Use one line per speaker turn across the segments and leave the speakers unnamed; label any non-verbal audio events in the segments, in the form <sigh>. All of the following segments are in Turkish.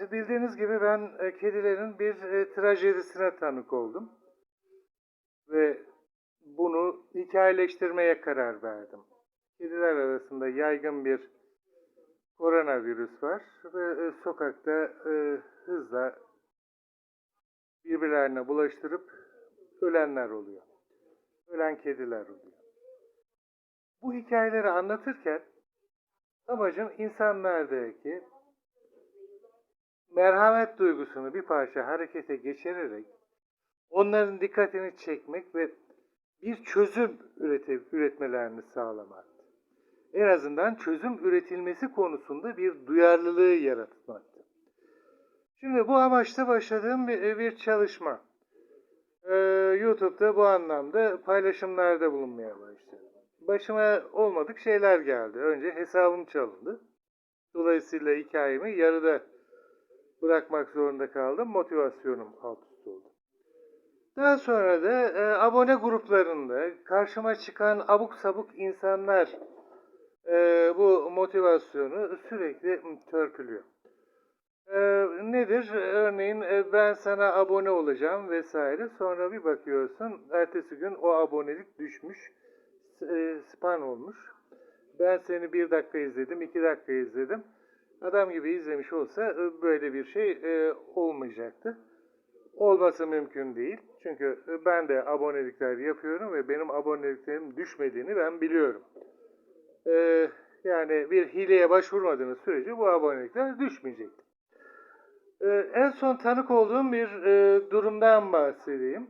Bildiğiniz gibi ben e, kedilerin bir e, trajedisine tanık oldum. Ve bunu hikayeleştirmeye karar verdim. Kediler arasında yaygın bir koronavirüs var ve e, sokakta e, hızla birbirlerine bulaştırıp ölenler oluyor. Ölen kediler oluyor. Bu hikayeleri anlatırken amacım insanlardaki merhamet duygusunu bir parça harekete geçirerek onların dikkatini çekmek ve bir çözüm üretip üretmelerini sağlamak. En azından çözüm üretilmesi konusunda bir duyarlılığı yaratmaktı. Şimdi bu amaçla başladığım bir, bir çalışma. Ee, YouTube'da bu anlamda paylaşımlarda bulunmaya başladım. Başıma olmadık şeyler geldi. Önce hesabım çalındı. Dolayısıyla hikayemi yarıda bırakmak zorunda kaldım. Motivasyonum alt üst oldu. Daha sonra da e, abone gruplarında karşıma çıkan abuk sabuk insanlar e, bu motivasyonu sürekli törpülüyor. E, nedir? Örneğin e, ben sana abone olacağım vesaire. Sonra bir bakıyorsun ertesi gün o abonelik düşmüş, e, span olmuş. Ben seni bir dakika izledim, iki dakika izledim. Adam gibi izlemiş olsa e, böyle bir şey e, olmayacaktı. Olması mümkün değil. Çünkü e, ben de abonelikler yapıyorum ve benim aboneliklerim düşmediğini ben biliyorum. Yani bir hileye başvurmadığınız sürece bu abonelikler düşmeyecektir. E, en son tanık olduğum bir durumdan bahsedeyim.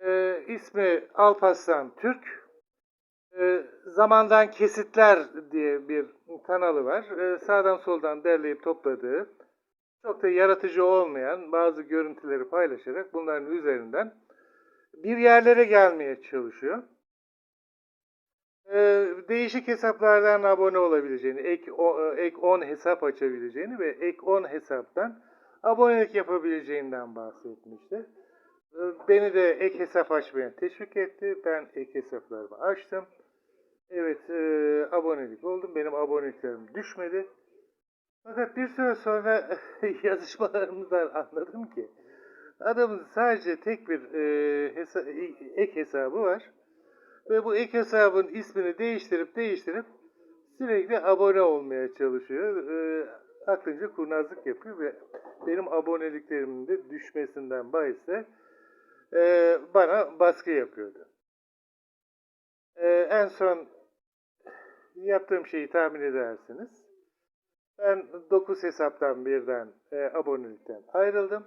E, ismi Alparslan Türk. E, Zamandan Kesitler diye bir kanalı var. E, sağdan soldan derleyip topladığı, çok da yaratıcı olmayan bazı görüntüleri paylaşarak bunların üzerinden bir yerlere gelmeye çalışıyor. E, değişik hesaplardan abone olabileceğini, ek, o, ek 10 hesap açabileceğini ve ek 10 hesaptan abonelik yapabileceğinden bahsetmişti. Beni de ek hesap açmaya teşvik etti. Ben ek hesaplarımı açtım. Evet, e, abonelik oldum. Benim aboneliklerim düşmedi. Fakat bir süre sonra <laughs> yazışmalarımızdan anladım ki adamın sadece tek bir e, hesa- ek hesabı var. Ve bu ek hesabın ismini değiştirip değiştirip sürekli abone olmaya çalışıyor. E, aklınca kurnazlık yapıyor ve benim aboneliklerimin de düşmesinden bahisse e, bana baskı yapıyordu. E, en son yaptığım şeyi tahmin edersiniz. Ben 9 hesaptan birden e, abonelikten ayrıldım.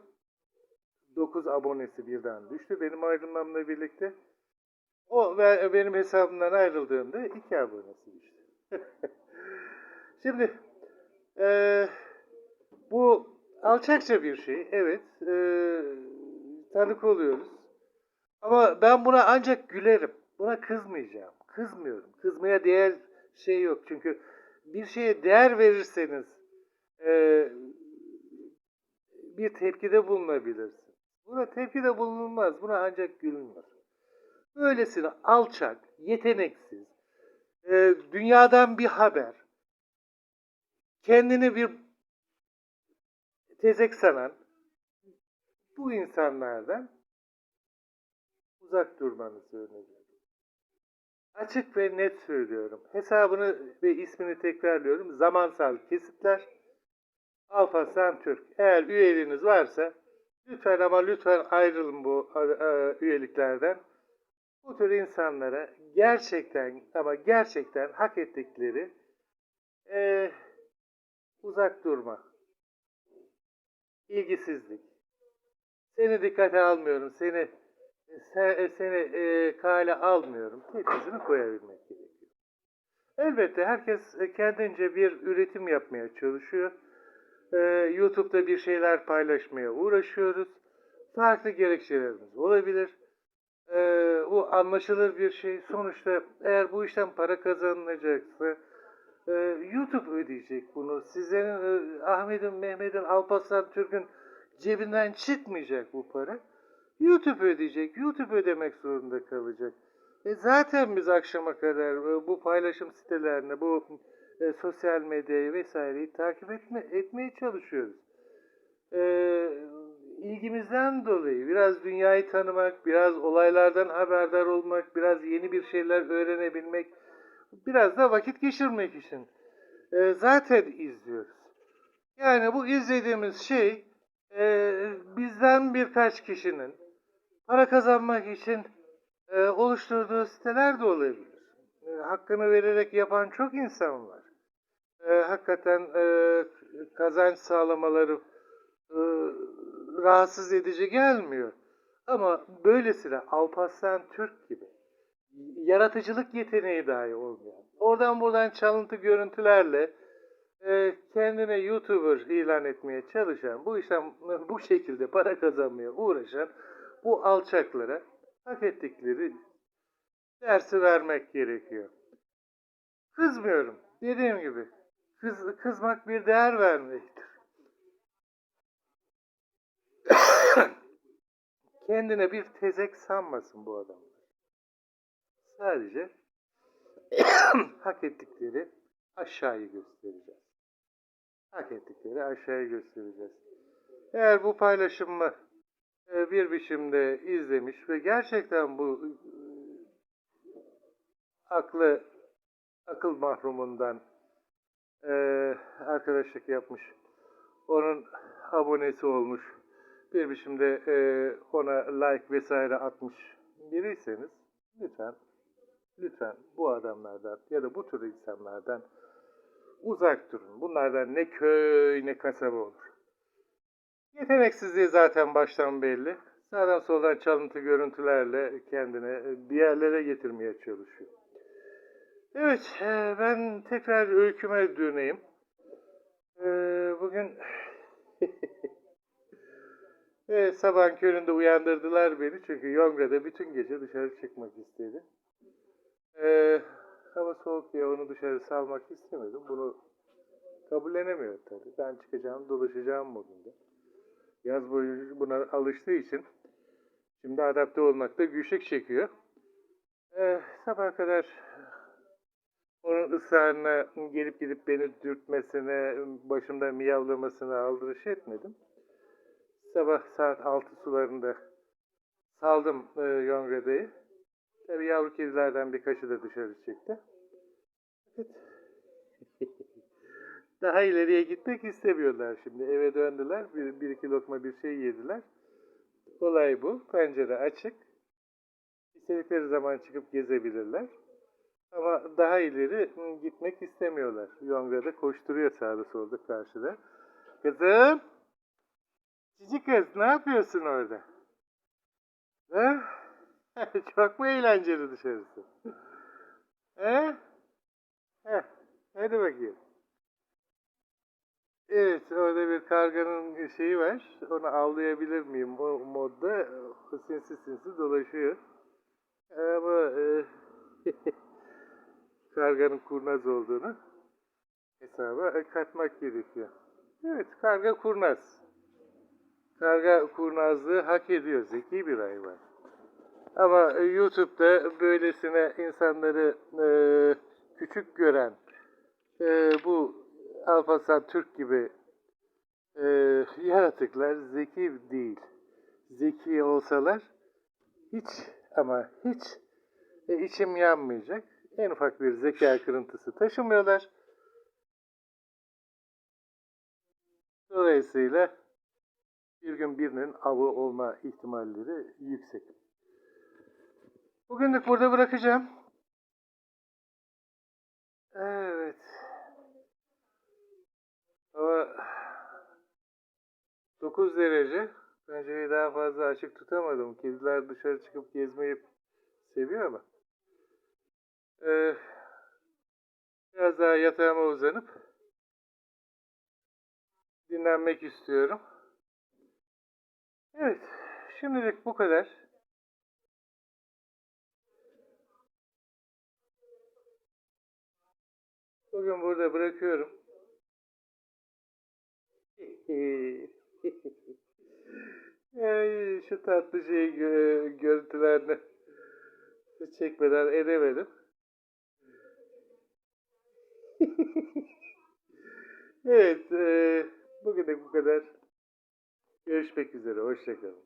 9 abonesi birden düştü benim ayrılmamla birlikte. O ve benim hesabımdan ayrıldığımda 2 abonesi düştü. <laughs> Şimdi e, bu alçakça bir şey. Evet. E, tanık oluyoruz. Ama ben buna ancak gülerim. Buna kızmayacağım. Kızmıyorum. Kızmaya değer şey yok. Çünkü bir şeye değer verirseniz e, bir tepkide bulunabilirsin. Buna tepkide bulunulmaz. Buna ancak gülünür. Böylesine alçak, yeteneksiz, e, dünyadan bir haber, kendini bir tezek sanan bu insanlardan uzak durmanızı öneriyorum. Açık ve net söylüyorum. Hesabını ve ismini tekrarlıyorum. Zamansal kesitler. Alparslan Türk. Eğer üyeliğiniz varsa lütfen ama lütfen ayrılın bu e, üyeliklerden. Bu tür insanlara gerçekten ama gerçekten hak ettikleri e, uzak durma, ilgisizlik, seni dikkate almıyorum, seni se- seni e, kale almıyorum. Tepkisini koyabilmek gerekiyor. Elbette herkes e, kendince bir üretim yapmaya çalışıyor. E, YouTube'da bir şeyler paylaşmaya uğraşıyoruz. Farklı gerekçelerimiz olabilir. E, bu anlaşılır bir şey. Sonuçta eğer bu işten para kazanılacaksa e, YouTube ödeyecek bunu. Sizlerin, e, Ahmet'in, Mehmet'in, Alparslan Türk'ün cebinden çıkmayacak bu para. YouTube ödeyecek. YouTube ödemek zorunda kalacak. E zaten biz akşama kadar e, bu paylaşım sitelerini, bu e, sosyal medyayı vesaireyi takip etme, etmeye çalışıyoruz. e, ilgimizden dolayı biraz dünyayı tanımak, biraz olaylardan haberdar olmak, biraz yeni bir şeyler öğrenebilmek, biraz da vakit geçirmek için e, zaten izliyoruz. Yani bu izlediğimiz şey e, bizden birkaç kişinin para kazanmak için e, oluşturduğu siteler de olabilir. E, hakkını vererek yapan çok insan var. E, hakikaten e, kazanç sağlamaları e, rahatsız edici gelmiyor. Ama böylesine Alparslan Türk gibi yaratıcılık yeteneği dahi olmayan, oradan buradan çalıntı görüntülerle e, kendine YouTuber ilan etmeye çalışan, bu işten bu şekilde para kazanmaya uğraşan bu alçaklara hak ettikleri dersi vermek gerekiyor. Kızmıyorum. Dediğim gibi kız, kızmak bir değer vermektir. <coughs> Kendine bir tezek sanmasın bu adam. Sadece <coughs> hak ettikleri aşağıyı göstereceğiz. Hak ettikleri aşağıyı göstereceğiz. Eğer bu paylaşımı bir biçimde izlemiş ve gerçekten bu e, aklı akıl mahrumundan e, arkadaşlık yapmış, onun abonesi olmuş, bir biçimde e, ona like vesaire atmış biriyseniz lütfen lütfen bu adamlardan ya da bu tür insanlardan uzak durun. Bunlardan ne köy ne kasaba olur. Yeteneksizliği zaten baştan belli. Sağdan soldan çalıntı görüntülerle kendini bir yerlere getirmeye çalışıyor. Evet, e, ben tekrar öyküme döneyim. E, Bugün <laughs> Evet, sabah köründe uyandırdılar beni çünkü Yongra'da bütün gece dışarı çıkmak istedi. Hava soğuk diye onu dışarı salmak istemedim. Bunu kabullenemiyor tabii. Ben çıkacağım, dolaşacağım bugün de. Yaz boyu buna alıştığı için şimdi adapte olmakta güçlük çekiyor. Ee, sabah kadar onun ısrarına gelip gidip beni dürtmesine, başımda miyavlamasına aldırış etmedim. Sabah saat 6 sularında saldım e, Yongre'deyi. Tabii yavru kedilerden birkaçı da dışarı çıktı. Evet. Daha ileriye gitmek istemiyorlar şimdi. Eve döndüler. Bir, bir iki lokma bir şey yediler. Olay bu. Pencere açık. İstedikleri zaman çıkıp gezebilirler. Ama daha ileri gitmek istemiyorlar. Yongre'de koşturuyor sağda solda karşıda. Kızım! Cici kız ne yapıyorsun orada? He? <laughs> Çok mu eğlenceli dışarısı? He? Heh, hadi bakayım. Evet, orada bir karganın şeyi var. Onu avlayabilir miyim? O modda sinsi sinsi dolaşıyor. Ama e, <laughs> karganın kurnaz olduğunu hesaba katmak gerekiyor. Evet, karga kurnaz. Karga kurnazlığı hak ediyor. Zeki bir hayvan. Ama YouTube'da böylesine insanları e, küçük gören e, bu Alparslan Türk gibi e, yaratıklar zeki değil. Zeki olsalar hiç ama hiç e, içim yanmayacak. En ufak bir zeka kırıntısı taşımıyorlar. Dolayısıyla bir gün birinin avı olma ihtimalleri yüksek. Bugünlük burada bırakacağım. Evet. Hava 9 derece. Pencereyi daha fazla açık tutamadım. Kediler dışarı çıkıp gezmeyi seviyor ama. Ee, biraz daha yatağıma uzanıp dinlenmek istiyorum. Evet, şimdilik bu kadar. Bugün burada bırakıyorum. Şu tatlı şey gö- görüntülerini çekmeden edemedim. <laughs> evet, e, bugün de bu kadar. Görüşmek üzere. Hoşçakalın.